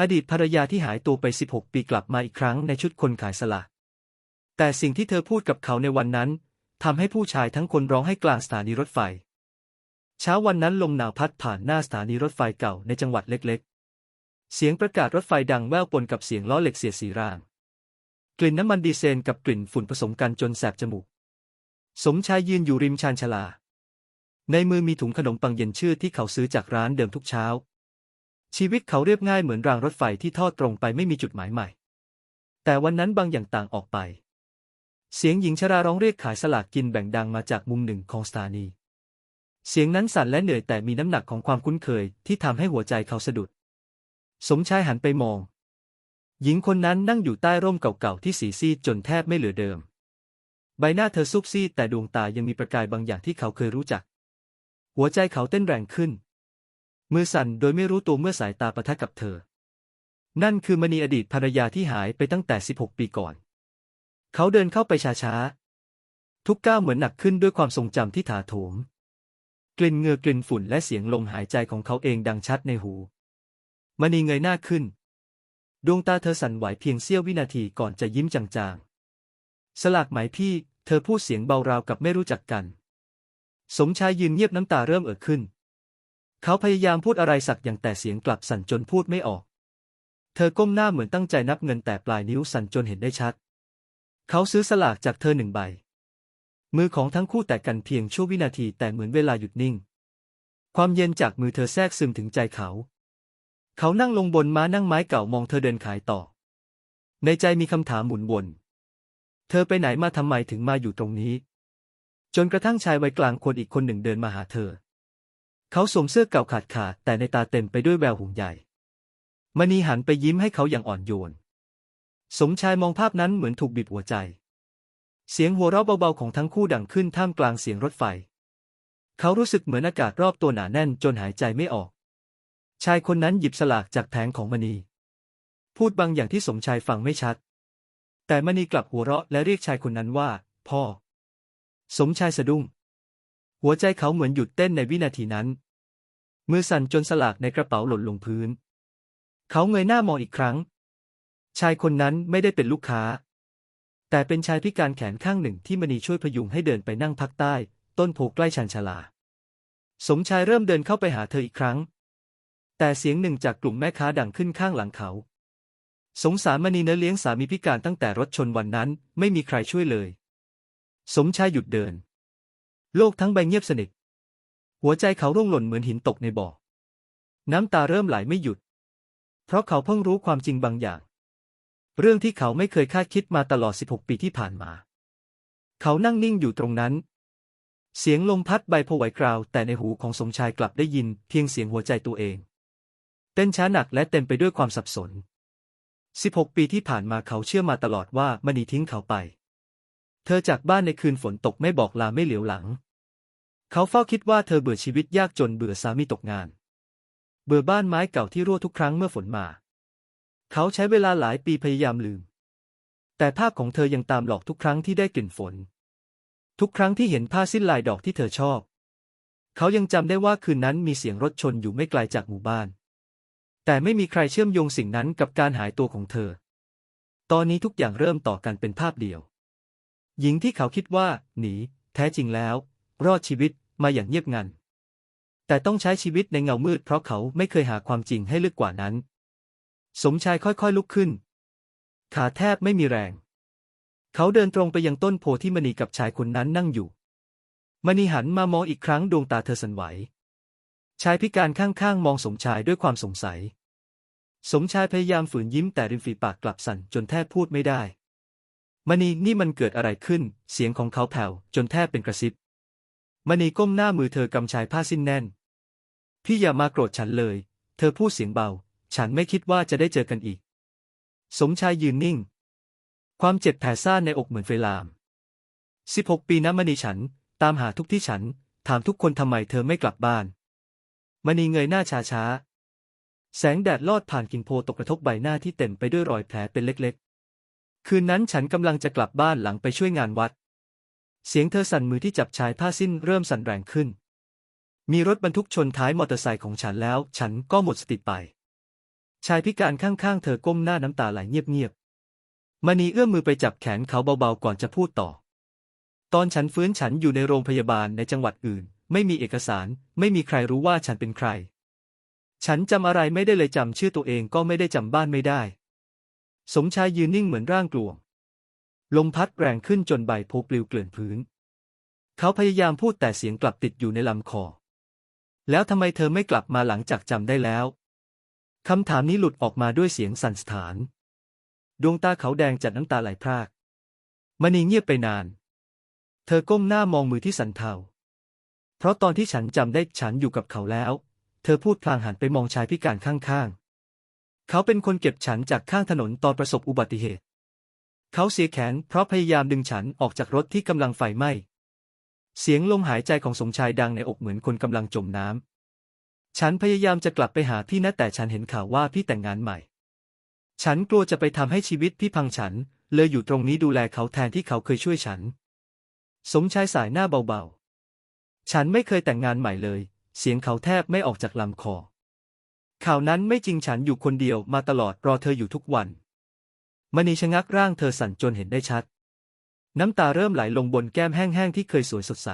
อดีตภรรยาที่หายตัวไป 16 ปีกลับมาอีกครั้งในชุดคนขายสลาก แต่สิ่งที่เธอพูดกับเขาในวันนั้นทำให้ผู้ชายทั้งคนร้องให้กลางสถานีรถไฟ เช้าวันนั้นลมหนาวพัดผ่านหน้าสถานีรถไฟเก่าในจังหวัดเล็กๆ เสียงประกาศรถไฟดังแว่วปนกับเสียงล้อเหล็กเสียดสีร่าง กลิ่นน้ำมันดีเซลกับกลิ่นฝุ่นผสมกันจนแสบจมูก สมชายยืนอยู่ริมชานชลา ในมือมีถุงขนมปังเย็นชื่อที่เขาซื้อจากร้านเดิมทุกเช้า ชีวิตเขาเรียบง่ายเหมือนรางรถไฟที่ทอดตรงไปไม่มีจุดหมายใหม่ แต่วันนั้นบางอย่างต่างออกไป เสียงหญิงชราร้องเรียกขายสลากกินแบ่งดังมาจากมุมหนึ่งของสถานี เสียงนั้นสั่นและเหนื่อยแต่มีน้ำหนักของความคุ้นเคยที่ทำให้หัวใจเขาสะดุด สมชายหันไปมอง หญิงคนนั้นนั่งอยู่ใต้ร่มเก่าๆที่สีซีดจนแทบไม่เหลือเดิม ใบหน้าเธอซุบซีดแต่ดวงตายังมีประกายบางอย่างที่เขาเคยรู้จัก หัวใจเขาเต้นแรงขึ้น มือสั่นโดยไม่รู้ตัวเมื่อสายตาประทะกับเธอ นั่นคือมณีอดีตภรรยาที่หายไปตั้งแต่ 16 ปีก่อน เขาเดินเข้าไปช้าๆ ทุกก้าวเหมือนหนักขึ้นด้วยความทรงจำที่ถาโถม กลิ่นเงือกลิ่นฝุ่นและเสียงลมหายใจของเขาเองดังชัดในหู มณีเงยหน้าขึ้น ดวงตาเธอสั่นไหวเพียงเสี้ยววินาทีก่อนจะยิ้มจางๆ สลากหมายพี่ เธอพูดเสียงเบาราวกับไม่รู้จักกัน สมชายยืนเงียบน้ำตาเริ่มเอ่อขึ้น เขาพยายามพูดอะไรสักอย่างแต่เสียงกลับสั่นจนพูดไม่ออก เธอก้มหน้าเหมือนตั้งใจนับเงินแต่ปลายนิ้วสั่นจนเห็นได้ชัด เขาซื้อสลากจากเธอหนึ่งใบ มือของทั้งคู่แตะกันเพียงชั่ววินาทีแต่เหมือนเวลาหยุดนิ่ง ความเย็นจากมือเธอแทรกซึมถึงใจเขา เขานั่งลงบนม้านั่งไม้เก่ามองเธอเดินขายต่อ ในใจมีคำถามหมุนวน เธอไปไหนมาทำไมถึงมาอยู่ตรงนี้ จนกระทั่งชายวัยกลางคนอีกคนหนึ่งเดินมาหาเธอ เขาสวมเสื้อเก่าขาดขาดแต่ในตาเต็มไปด้วยแววห่วงใยมณีหันไปยิ้มให้เขาอย่างอ่อนโยน สมชายมองภาพนั้นเหมือนถูกบีบหัวใจ เสียงหัวเราะเบาๆของทั้งคู่ดังขึ้นท่ามกลางเสียงรถไฟ เขารู้สึกเหมือนอากาศรอบตัวหนาแน่นจนหายใจไม่ออก ชายคนนั้นหยิบสลากจากแผงของมณี พูดบางอย่างที่สมชายฟังไม่ชัด แต่มณีกลับหัวเราะและเรียกชายคนนั้นว่า พ่อ สมชายสะดุ้ง หัวใจเขาเหมือนหยุดเต้นในวินาทีนั้น มือสั่นจนสลากในกระเป๋าหล่นลงพื้น เขาเงยหน้ามองอีกครั้ง ชายคนนั้นไม่ได้เป็นลูกค้า แต่เป็นชายพิการแขนข้างหนึ่งที่มณีช่วยพยุงให้เดินไปนั่งพักใต้ ต้นโพใกล้ชันชาลา สมชายเริ่มเดินเข้าไปหาเธออีกครั้ง แต่เสียงหนึ่งจากกลุ่มแม่ค้าดังขึ้นข้างหลังเขา สงสารมณีเนื้อเลี้ยงสามีพิการตั้งแต่รถชนวันนั้นไม่มีใครช่วยเลย สมชายหยุดเดิน โลกทั้งใบเงียบสนิท หัวใจเขาร่วงหล่นเหมือนหินตกในบ่อ น้ำตาเริ่มไหลไม่หยุด เพราะเขาเพิ่งรู้ความจริงบางอย่าง เรื่องที่เขาไม่เคยคาดคิดมาตลอด 16 ปีที่ผ่านมา เขานั่งนิ่งอยู่ตรงนั้น เสียงลมพัดใบโพไหวกราว แต่ในหูของสมชายกลับได้ยินเพียงเสียงหัวใจตัวเอง เต้นช้าหนักและเต็มไปด้วยความสับสน 16 ปีที่ผ่านมาเขาเชื่อมาตลอดว่ามณีทิ้งเขาไป เธอจากบ้านในคืนฝนตกไม่บอกลาไม่เหลียวหลัง เขาเฝ้าคิดว่าเธอเบื่อชีวิตยากจนเบื่อสามีตกงาน เบื่อบ้านไม้เก่าที่รั่วทุกครั้งเมื่อฝนมา เขาใช้เวลาหลายปีพยายามลืม แต่ภาพของเธอยังตามหลอกทุกครั้งที่ได้กลิ่นฝน ทุกครั้งที่เห็นผ้าสิ้นลายดอกที่เธอชอบ เขายังจำได้ว่าคืนนั้นมีเสียงรถชนอยู่ไม่ไกลจากหมู่บ้าน แต่ไม่มีใครเชื่อมโยงสิ่งนั้นกับการหายตัวของเธอ ตอนนี้ทุกอย่างเริ่มต่อกันเป็นภาพเดียว หญิงที่เขาคิดว่า หนี แท้จริงแล้ว รอดชีวิต มาอย่างเงียบงัน แต่ต้องใช้ชีวิตในเงามืดเพราะเขาไม่เคยหาความจริงให้ลึกกว่านั้น สมชายค่อยๆลุกขึ้น ขาแทบไม่มีแรง เขาเดินตรงไปยังต้นโพที่มณีกับชายคนนั้นนั่งอยู่ มณีหันมามองอีกครั้งดวงตาเธอสั่นไหว ชายพิการข้างๆมองสมชายด้วยความสงสัย สมชายพยายามฝืนยิ้มแต่ริมฝีปากกลับสั่นจนแทบพูดไม่ได้มณีนี่มันเกิดอะไรขึ้น เสียงของเขาแผ่วจนแทบเป็นกระซิบ มณีก้มหน้ามือเธอกำชายผ้าสิ้นแน่น พี่อย่ามาโกรธฉันเลย เธอพูดเสียงเบา ฉันไม่คิดว่าจะได้เจอกันอีก สมชายยืนนิ่ง ความเจ็บแผลซ่านในอกเหมือนไฟลาม16ปีนะมณีฉัน ตามหาทุกที่ฉัน ถามทุกคนทำไมเธอไม่กลับบ้าน มณีเงยหน้าช้าช้า แสงแดดลอดผ่านกิ่งโพตกกระทบใบหน้าที่เต็มไปด้วยรอยแผลเป็นเล็กๆ คืนนั้นฉันกำลังจะกลับบ้านหลังไปช่วยงานวัด เสียงเธอสั่นมือที่จับชายผ้าสิ้นเริ่มสั่นแรงขึ้น มีรถบรรทุกชนท้ายมอเตอร์ไซค์ของฉันแล้ว ฉันก็หมดสติไป ชายพิการข้างๆ เธอก้มหน้าน้ำตาไหลเงียบๆมณีเอื้อมมือไปจับแขนเขาเบาๆก่อนจะพูดต่อ ตอนฉันฟื้นฉันอยู่ในโรงพยาบาลในจังหวัดอื่น ไม่มีเอกสาร ไม่มีใครรู้ว่าฉันเป็นใคร ฉันจำอะไรไม่ได้เลยจำชื่อตัวเองก็ไม่ได้จำบ้านไม่ได้ สมชายยืนนิ่งเหมือนร่างกลวง ลมพัดแรงขึ้นจนใบโพปลิวเกลื่อนพื้น เขาพยายามพูดแต่เสียงกลับติดอยู่ในลำคอ แล้วทำไมเธอไม่กลับมาหลังจากจำได้แล้วคำถามนี้หลุดออกมาด้วยเสียงสั่นสถาน ดวงตาเขาแดงจัดน้ำตาไหลพรากมณีเงียบไปนาน เธอก้มหน้ามองมือที่สั่นเทา เพราะตอนที่ฉันจำได้ฉันอยู่กับเขาแล้ว เธอพูดพลางหันไปมองชายพิการข้างๆ เขาเป็นคนเก็บฉันจากข้างถนนตอนประสบอุบัติเหตุ เขาเสียแขนเพราะพยายามดึงฉันออกจากรถที่กำลังไฟไหม้ เสียงลมหายใจของสมชายดังในอกเหมือนคนกำลังจมน้ำ ฉันพยายามจะกลับไปหาพี่นะแต่ฉันเห็นข่าวว่าพี่แต่งงานใหม่ ฉันกลัวจะไปทำให้ชีวิตพี่พังฉัน เลยอยู่ตรงนี้ดูแลเขาแทนที่เขาเคยช่วยฉัน สมชายสายหน้าเบาๆ ฉันไม่เคยแต่งงานใหม่เลย เสียงเขาแทบไม่ออกจากลำคอ ข่าวนั้นไม่จริงฉันอยู่คนเดียวมาตลอดรอเธออยู่ทุกวัน มณีชะงักร่างเธอสั่นจนเห็นได้ชัด น้ำตาเริ่มไหลลงบนแก้มแห้งๆที่เคยสวยสดใส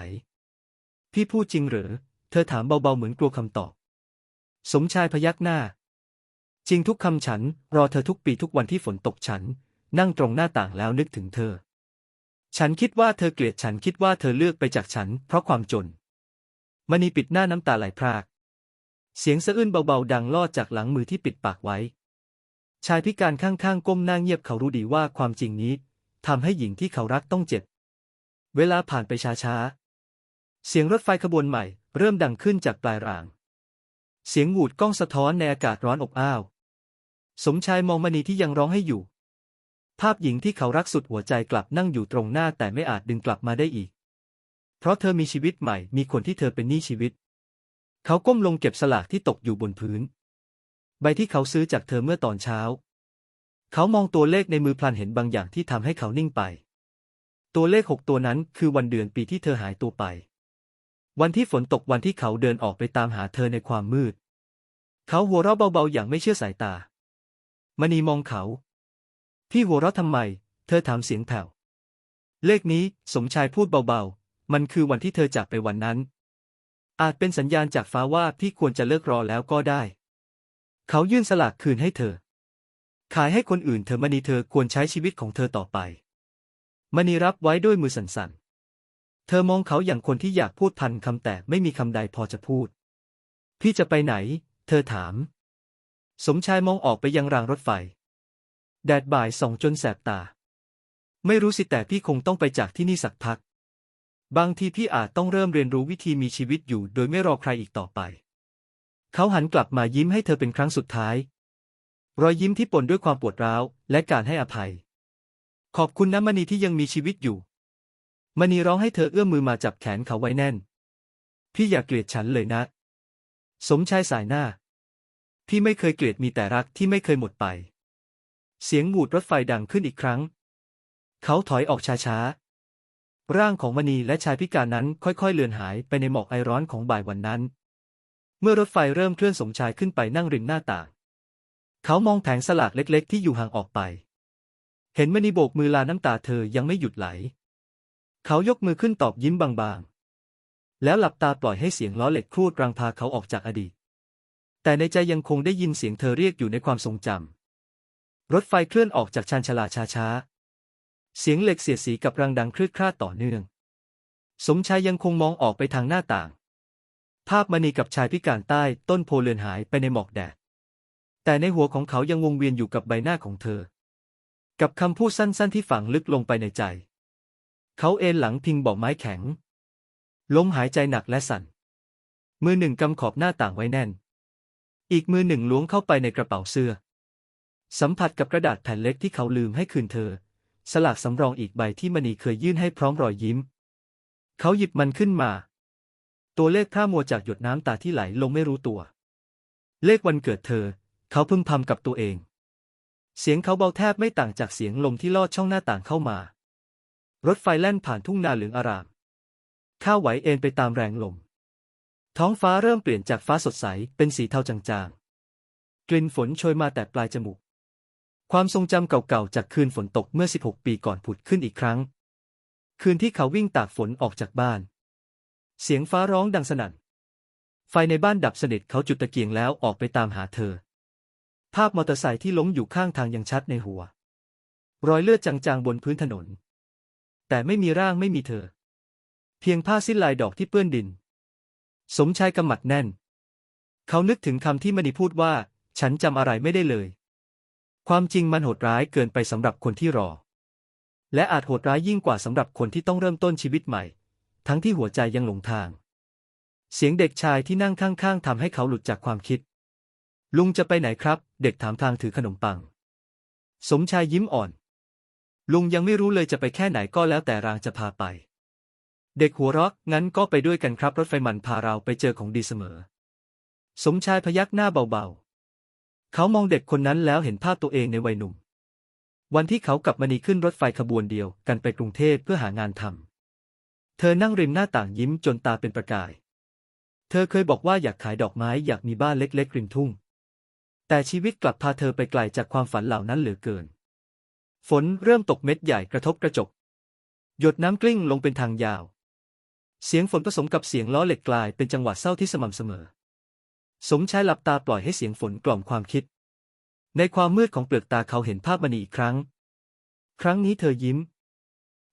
พี่พูดจริงหรือ เธอถามเบาๆเหมือนกลัวคำตอบ สมชายพยักหน้า จริงทุกคำฉัน รอเธอทุกปีทุกวันที่ฝนตกฉัน นั่งตรงหน้าต่างแล้วนึกถึงเธอ ฉันคิดว่าเธอเกลียดฉันคิดว่าเธอเลือกไปจากฉัน เพราะความจนมณีปิดหน้าน้ำตาไหลพราก เสียงสะอื้นเบาๆ ดังลอดจากหลังมือที่ปิดปากไว้ ชายพิการข้างๆก้มหน้าเงียบเขารู้ดีว่าความจริงนี้ทำให้หญิงที่เขารักต้องเจ็บ เวลาผ่านไปช้าๆ เสียงรถไฟขบวนใหม่ เริ่มดังขึ้นจากปลายราง เสียงหวูดก้องสะท้อนในอากาศร้อนอบอ้าว สมชายมองมณีที่ยังร้องให้อยู่ ภาพหญิงที่เขารักสุดหัวใจกลับนั่งอยู่ตรงหน้าแต่ไม่อาจดึงกลับมาได้อีก เพราะเธอมีชีวิตใหม่ มีคนที่เธอเป็นหนี้ชีวิต เขาก้มลงเก็บสลากที่ตกอยู่บนพื้น ใบที่เขาซื้อจากเธอเมื่อตอนเช้า เขามองตัวเลขในมือพลันเห็นบางอย่างที่ทำให้เขานิ่งไป ตัวเลขหกตัวนั้นคือวันเดือนปีที่เธอหายตัวไป วันที่ฝนตกวันที่เขาเดินออกไปตามหาเธอในความมืด เขาหัวเราะเบาๆอย่างไม่เชื่อสายตามณีมองเขา พี่หัวเราะทำไม เธอถามเสียงแผ่ว เลขนี้สมชายพูดเบาๆ มันคือวันที่เธอจากไปวันนั้น อาจเป็นสัญญาณจากฟ้าว่าพี่ควรจะเลิกรอแล้วก็ได้ เขายื่นสลากคืนให้เธอ ขายให้คนอื่นเธอมณีเธอควรใช้ชีวิตของเธอต่อไป มณีรับไว้ด้วยมือสั่นๆ เธอมองเขาอย่างคนที่อยากพูดพันคำแต่ไม่มีคำใดพอจะพูด พี่จะไปไหน เธอถาม สมชายมองออกไปยังรางรถไฟ แดดบ่ายส่องจนแสบตา ไม่รู้สิแต่พี่คงต้องไปจากที่นี่สักพัก บางทีพี่อาจต้องเริ่มเรียนรู้วิธีมีชีวิตอยู่ โดยไม่รอใครอีกต่อไป เขาหันกลับมายิ้มให้เธอเป็นครั้งสุดท้าย รอยยิ้มที่ปนด้วยความปวดร้าว และการให้อภัย ขอบคุณนะมณีที่ยังมีชีวิตอยู่ มณีร้องให้เธอเอื้อมมือมาจับแขนเขาไว้แน่น พี่อย่าเกลียดฉันเลยนะ สมชายสายหน้า พี่ไม่เคยเกลียดมีแต่รักที่ไม่เคยหมดไป เสียงหวูดรถไฟดังขึ้นอีกครั้ง เขาถอยออกช้าๆ ร่างของมณีและชายพิการนั้นค่อยๆ เลือนหายไปในหมอกไอร้อนของบ่ายวันนั้น เมื่อรถไฟเริ่มเคลื่อนสมชายขึ้นไปนั่งริมหน้าต่าง เขามองแผงสลากเล็กๆ ที่อยู่ห่างออกไป เห็นมณีโบกมือลาน้ำตาเธอยังไม่หยุดไหล เขายกมือขึ้นตอบยิ้มบางๆ แล้วหลับตาปล่อยให้เสียงล้อเหล็กครูดรังพาเขาออกจากอดีต แต่ในใจยังคงได้ยินเสียงเธอเรียกอยู่ในความทรงจำรถไฟเคลื่อนออกจากชานชาลาช้าๆ เสียงเหล็กเสียดสีกับรังดังคลืดคลาดต่อเนื่อง สมชายยังคงมองออกไปทางหน้าต่าง ภาพมณีกับชายพิการใต้ต้นโพเลือนหายไปในหมอกแดด แต่ในหัวของเขายังวงเวียนอยู่กับใบหน้าของเธอ กับคำพูดสั้นๆที่ฝังลึกลงไปในใจ เขาเอนหลังพิงเบอกไม้แข็ง ลมหายใจหนักและสั่น มือหนึ่งกำขอบหน้าต่างไว้แน่น อีกมือหนึ่งล้วงเข้าไปในกระเป๋าเสื้อ สัมผัสกับกระดาษแผ่นเล็กที่เขาลืมให้คืนเธอ สลากสำรองอีกใบที่มณีเคยยื่นให้พร้อมรอยยิ้ม เขาหยิบมันขึ้นมา ตัวเลขพร่ามัวจากหยดน้ำตาที่ไหลลงไม่รู้ตัว เลขวันเกิดเธอ เขาพึมพำกับตัวเอง เสียงเขาเบาแทบไม่ต่างจากเสียงลมที่ลอดช่องหน้าต่างเข้ามา รถไฟแล่นผ่านทุ่งนาเหลืองอาราม ข้าวไหวเอ็นไปตามแรงลม ท้องฟ้าเริ่มเปลี่ยนจากฟ้าสดใสเป็นสีเทาจางๆ กลิ่นฝนโชยมาแต่ปลายจมูก ความทรงจำเก่าๆจากคืนฝนตกเมื่อ 16 ปีก่อนผุดขึ้นอีกครั้ง คืนที่เขาวิ่งตากฝนออกจากบ้าน เสียงฟ้าร้องดังสนั่น ไฟในบ้านดับสนิทเขาจุดตะเกียงแล้วออกไปตามหาเธอ ภาพมอเตอร์ไซค์ที่ล้มอยู่ข้างทางยังชัดในหัว รอยเลือดจางๆบนพื้นถนน แต่ไม่มีร่างไม่มีเธอ เพียงผ้าสิ้นลายดอกที่เปื้อนดิน สมชายกำมัดแน่น เขานึกถึงคำที่มณีพูดว่า ฉันจำอะไรไม่ได้เลย ความจริงมันโหดร้ายเกินไปสำหรับคนที่รอ และอาจโหดร้ายยิ่งกว่าสำหรับคนที่ต้องเริ่มต้นชีวิตใหม่ ทั้งที่หัวใจยังหลงทาง เสียงเด็กชายที่นั่งข้างๆทำให้เขาหลุดจากความคิด ลุงจะไปไหนครับ เด็กถามทางถือขนมปัง สมชายยิ้มอ่อน ลุงยังไม่รู้เลยจะไปแค่ไหนก็แล้วแต่รางจะพาไป เด็กหัวเราะงั้นก็ไปด้วยกันครับรถไฟมันพาเราไปเจอของดีเสมอ สมชายพยักหน้าเบาๆ เขามองเด็กคนนั้นแล้วเห็นภาพตัวเองในวัยหนุ่ม วันที่เขากับมณีขึ้นรถไฟขบวนเดียวกันไปกรุงเทพเพื่อหางานทำ เธอนั่งริมหน้าต่างยิ้มจนตาเป็นประกาย เธอเคยบอกว่าอยากขายดอกไม้อยากมีบ้านเล็กๆริมทุ่ง แต่ชีวิตกลับพาเธอไปไกลจากความฝันเหล่านั้นเหลือเกิน ฝนเริ่มตกเม็ดใหญ่กระทบกระจก หยดน้ำกลิ้งลงเป็นทางยาว เสียงฝนผสมกับเสียงล้อเหล็กกลายเป็นจังหวะเศร้าที่สม่ำเสมอ สมชายหลับตาปล่อยให้เสียงฝนกล่อมความคิด ในความมืดของเปลือกตาเขาเห็นภาพมณีอีกครั้ง ครั้งนี้เธอยิ้ม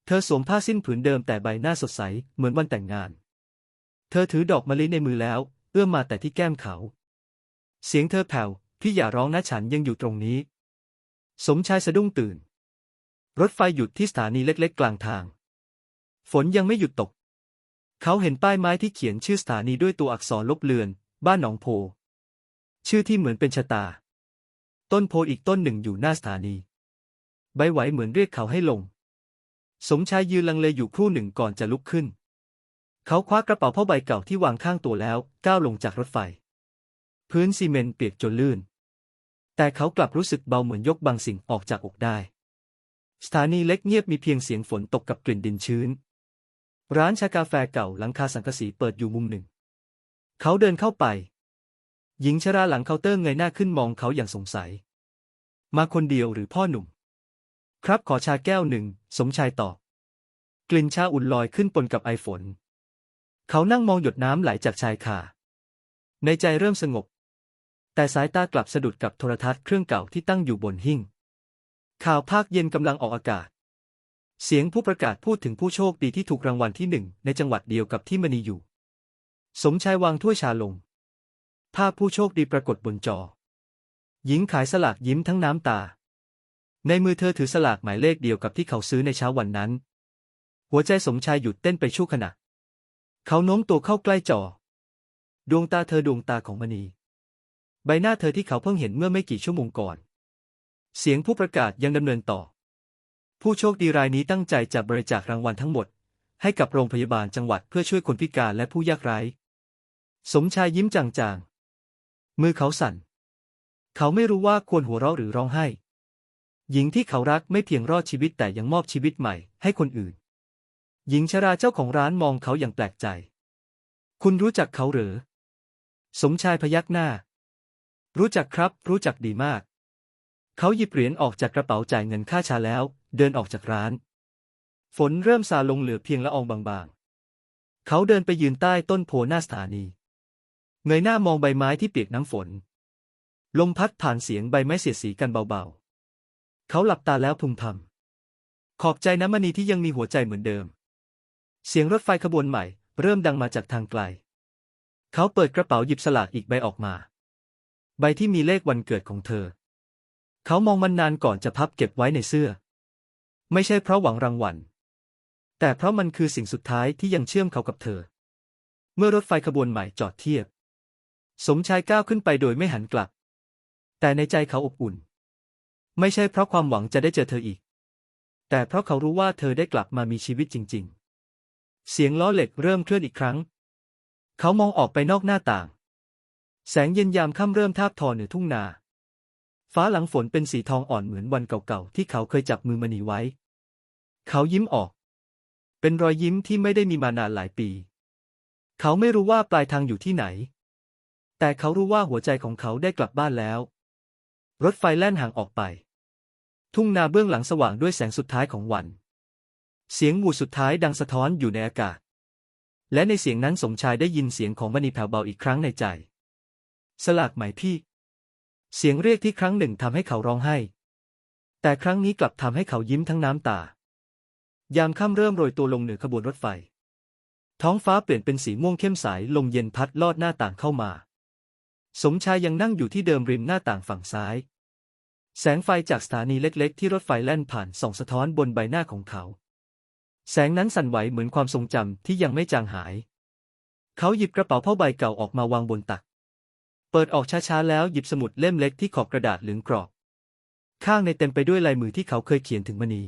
เธอสวมผ้าสิ้นผืนเดิมแต่ใบหน้าสดใสเหมือนวันแต่งงาน เธอถือดอกมะลิในมือแล้ว เอื้อมมาแต่ที่แก้มเขา เสียงเธอแผ่ว พี่อย่าร้องนะฉันยังอยู่ตรงนี้ สมชายสะดุ้งตื่น รถไฟหยุดที่สถานีเล็กๆ กลางทาง ฝนยังไม่หยุดตก เขาเห็นป้ายไม้ที่เขียนชื่อสถานีด้วยตัวอักษรลบเลือน บ้านหนองโพ ชื่อที่เหมือนเป็นชะตา ต้นโพอีกต้นหนึ่งอยู่หน้าสถานี ใบไหวเหมือนเรียกเขาให้ลง สมชายยืนลังเลอยู่ครู่หนึ่งก่อนจะลุกขึ้น เขาคว้ากระเป๋าผ้าใบเก่าที่วางข้างตัวแล้วก้าวลงจากรถไฟ พื้นซีเมนต์เปียกจนลื่น แต่เขากลับรู้สึกเบาเหมือนยกบางสิ่งออกจากอกได้ สถานีเล็กเงียบมีเพียงเสียงฝนตกกับกลิ่นดินชื้น ร้านชากาแฟเก่าหลังคาสังกะสีเปิดอยู่มุมหนึ่ง เขาเดินเข้าไป หญิงชราหลังเคาน์เตอร์เงยหน้าขึ้นมองเขาอย่างสงสัย มาคนเดียวหรือพ่อหนุ่ม ครับขอชาแก้วหนึ่ง สมชายตอบ กลิ่นชาอุ่นลอยขึ้นปนกับไอฝน เขานั่งมองหยดน้ำไหลจากชายคาในใจเริ่มสงบ แต่สายตากลับสะดุดกับโทรทัศน์เครื่องเก่าที่ตั้งอยู่บนหิ้ง ข่าวภาคเย็นกำลังออกอากาศ เสียงผู้ประกาศพูดถึงผู้โชคดีที่ถูกรางวัลที่หนึ่งในจังหวัดเดียวกับที่มณีอยู่ สมชายวางถ้วยชาลง ภาพผู้โชคดีปรากฏบนจอ หญิงขายสลากยิ้มทั้งน้ำตา ในมือเธอถือสลากหมายเลขเดียวกับที่เขาซื้อในเช้าวันนั้น หัวใจสมชายหยุดเต้นไปชั่วขณะ เขาโน้มตัวเข้าใกล้จอ ดวงตาเธอดวงตาของมณี ใบหน้าเธอที่เขาเพิ่งเห็นเมื่อไม่กี่ชั่วโมงก่อน เสียงผู้ประกาศยังดำเนินต่อ ผู้โชคดีรายนี้ตั้งใจจะบริจาครางวัลทั้งหมด ให้กับโรงพยาบาลจังหวัดเพื่อช่วยคนพิการและผู้ยากไร้ สมชายยิ้มจางๆ มือเขาสั่น เขาไม่รู้ว่าควรหัวเราะหรือร้องไห้ หญิงที่เขารักไม่เพียงรอดชีวิตแต่ยังมอบชีวิตใหม่ให้คนอื่น หญิงชราเจ้าของร้านมองเขาอย่างแปลกใจ คุณรู้จักเขาหรือ สมชายพยักหน้า รู้จักครับ รู้จักดีมาก เขาหยิบเหรียญออกจากกระเป๋าจ่ายเงินค่าชาแล้ว เดินออกจากร้าน ฝนเริ่มซาลงเหลือเพียงละอองบางๆ เขาเดินไปยืนใต้ต้นโพหน้าสถานี เงยหน้ามองใบไม้ที่เปียกน้ำฝน ลมพัดผ่านเสียงใบไม้เสียดสีกันเบาๆ เขาหลับตาแล้วพึมพำขอบใจน้ำมณีที่ยังมีหัวใจเหมือนเดิม เสียงรถไฟขบวนใหม่ เริ่มดังมาจากทางไกล เขาเปิดกระเป๋าหยิบสลากอีกใบออกมา ใบที่มีเลขวันเกิดของเธอ เขามองมันนานก่อนจะพับเก็บไว้ในเสื้อ ไม่ใช่เพราะหวังรางวัล แต่เพราะมันคือสิ่งสุดท้ายที่ยังเชื่อมเขากับเธอ เมื่อรถไฟขบวนใหม่จอดเทียบ สมชายก้าวขึ้นไปโดยไม่หันกลับ แต่ในใจเขาอบอุ่น ไม่ใช่เพราะความหวังจะได้เจอเธออีก แต่เพราะเขารู้ว่าเธอได้กลับมามีชีวิตจริง ๆ เสียงล้อเหล็กเริ่มเคลื่อนอีกครั้ง เขามองออกไปนอกหน้าต่าง แสงเย็นยามค่ำเริ่มทาบทอเหนือทุ่งนา ฟ้าหลังฝนเป็นสีทองอ่อนเหมือนวันเก่าๆที่เขาเคยจับมือมณีไว้ เขายิ้มออก เป็นรอยยิ้มที่ไม่ได้มีมานานหลายปี เขาไม่รู้ว่าปลายทางอยู่ที่ไหน แต่เขารู้ว่าหัวใจของเขาได้กลับบ้านแล้ว รถไฟแล่นห่างออกไป ทุ่งนาเบื้องหลังสว่างด้วยแสงสุดท้ายของวัน เสียงหวูสุดท้ายดังสะท้อนอยู่ในอากาศ และในเสียงนั้นสมชายได้ยินเสียงของมณีแผ่วเบาอีกครั้งในใจ สลากหมพี่ เสียงเรียกที่ครั้งหนึ่งทำให้เขาร้องไห้ แต่ครั้งนี้กลับทำให้เขายิ้มทั้งน้ำตา ยามค่ำเริ่มโรยตัวลงเหนือขบวนรถไฟ ท้องฟ้าเปลี่ยนเป็นสีม่วงเข้มใสลมเย็นพัดลอดหน้าต่างเข้ามา สมชายยังนั่งอยู่ที่เดิมริมหน้าต่างฝั่งซ้าย แสงไฟจากสถานีเล็กๆ ที่รถไฟแล่นผ่านส่องสะท้อนบนใบหน้าของเขา แสงนั้นสั่นไหวเหมือนความทรงจำที่ยังไม่จางหาย เขาหยิบกระเป๋าผ้าใบเก่าออกมาวางบนตัก เปิดออกช้าๆแล้วหยิบสมุดเล่มเล็กที่ขอบกระดาษเหลืองกรอบ ข้างในเต็มไปด้วยลายมือที่เขาเคยเขียนถึงมณี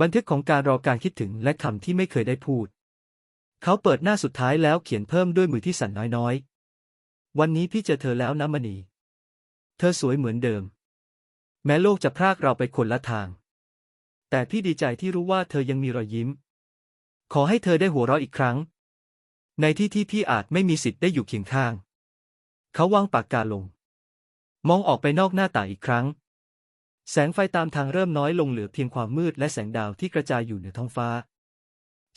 บันทึกของการรอการคิดถึงและคำที่ไม่เคยได้พูด เขาเปิดหน้าสุดท้ายแล้วเขียนเพิ่มด้วยมือที่สั่นน้อยๆ วันนี้พี่เจอเธอแล้วนะมณี เธอสวยเหมือนเดิม แม้โลกจะพรากเราไปคนละทาง แต่พี่ดีใจที่รู้ว่าเธอยังมีรอยยิ้ม ขอให้เธอได้หัวเราะอีกครั้ง ในที่ที่พี่อาจไม่มีสิทธิ์ได้อยู่เคียงข้าง เขาวางปากกาลง มองออกไปนอกหน้าต่างอีกครั้ง แสงไฟตามทางเริ่มน้อยลงเหลือเพียงความมืดและแสงดาวที่กระจายอยู่เหนือท้องฟ้า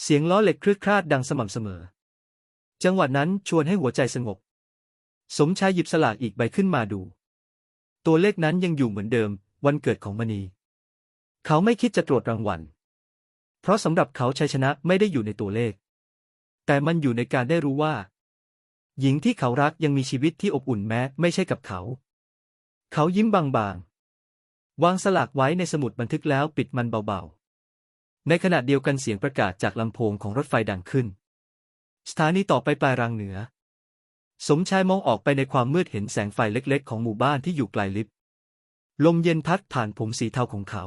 เสียงล้อเหล็กคลืดคลาดดังสม่ำเสมอ จังหวะนั้นชวนให้หัวใจสงบ สมชายหยิบสลากอีกใบขึ้นมาดู ตัวเลขนั้นยังอยู่เหมือนเดิม วันเกิดของมณี เขาไม่คิดจะตรวจรางวัล เพราะสำหรับเขาชัยชนะไม่ได้อยู่ในตัวเลข แต่มันอยู่ในการได้รู้ว่า หญิงที่เขารักยังมีชีวิตที่อบอุ่นแม้ไม่ใช่กับเขา เขายิ้มบางๆ วางสลากไว้ในสมุดบันทึกแล้วปิดมันเบาๆ ในขณะเดียวกันเสียงประกาศจากลำโพงของรถไฟดังขึ้น สถานีต่อไปปลายรางเหนือ สมชายมองออกไปในความมืดเห็นแสงไฟเล็กๆ ของหมู่บ้านที่อยู่ไกลลิบ ลมเย็นพัดผ่านผมสีเทาของเขา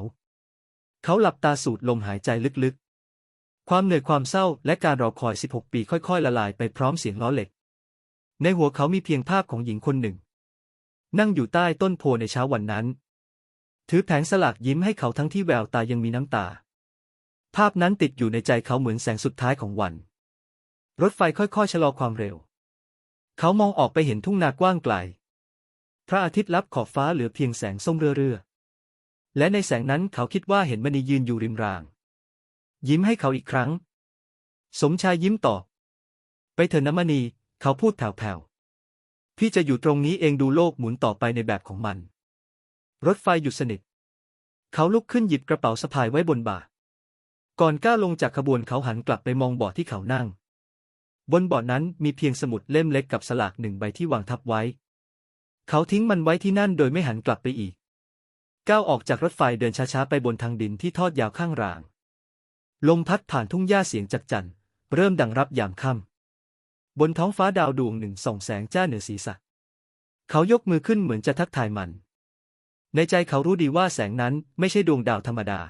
เขาหลับตาสูดลมหายใจลึกๆ ความเหนื่อยความเศร้าและการรอคอย 16 ปีค่อยๆ ละลายไปพร้อมเสียงล้อเหล็ก ในหัวเขามีเพียงภาพของหญิงคนหนึ่ง นั่งอยู่ใต้ต้นโพในเช้าวันนั้น ถือแผงสลากยิ้มให้เขาทั้งที่แววตายังมีน้ำตา ภาพนั้นติดอยู่ในใจเขาเหมือนแสงสุดท้ายของวัน รถไฟค่อยๆ ชะลอความเร็ว เขามองออกไปเห็นทุ่งนากว้างไกล พระอาทิตย์ลับขอบฟ้าเหลือเพียงแสงส้มเรื่อๆและในแสงนั้นเขาคิดว่าเห็นมณียืนอยู่ริมราง ยิ้มให้เขาอีกครั้ง สมชายยิ้มตอบไปเถอะนะมณี เขาพูดแผ่วๆ พี่จะอยู่ตรงนี้เองดูโลกหมุนต่อไปในแบบของมัน รถไฟหยุดสนิท เขาลุกขึ้นหยิบกระเป๋าสะพายไว้บนบ่า ก่อนก้าวลงจากขบวนเขาหันกลับไปมองบาะที่เขานั่ง บนเบาะนั้นมีเพียงสมุดเล่มเล็กกับสลากหนึ่งใบที่วางทับไว้ เขาทิ้งมันไว้ที่นั่นโดยไม่หันกลับไปอีก ก้าวออกจากรถไฟเดินช้าๆไปบนทางดินที่ทอดยาวข้างราง ลมพัดผ่านทุ่งหญ้าเสียงจักจั่นเริ่มดังรับยามค่ำบนท้องฟ้าดาวดวงหนึ่งส่องแสงจ้าเหนือศีรษะ เขายกมือขึ้นเหมือนจะทักทายมัน ในใจเขารู้ดีว่าแสงนั้นไม่ใช่ดวงดาวธรรมดา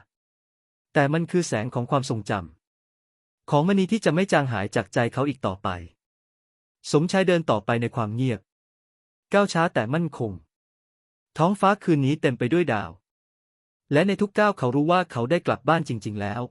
แต่มันคือแสงของความทรงจำ ของมณีที่จะไม่จางหายจากใจเขาอีกต่อไป สมชายเดินต่อไปในความเงียบ ก้าวช้าแต่มั่นคง ท้องฟ้าคืนนี้เต็มไปด้วยดาว และในทุกก้าวเขารู้ว่าเขาได้กลับบ้านจริง ๆ แล้ว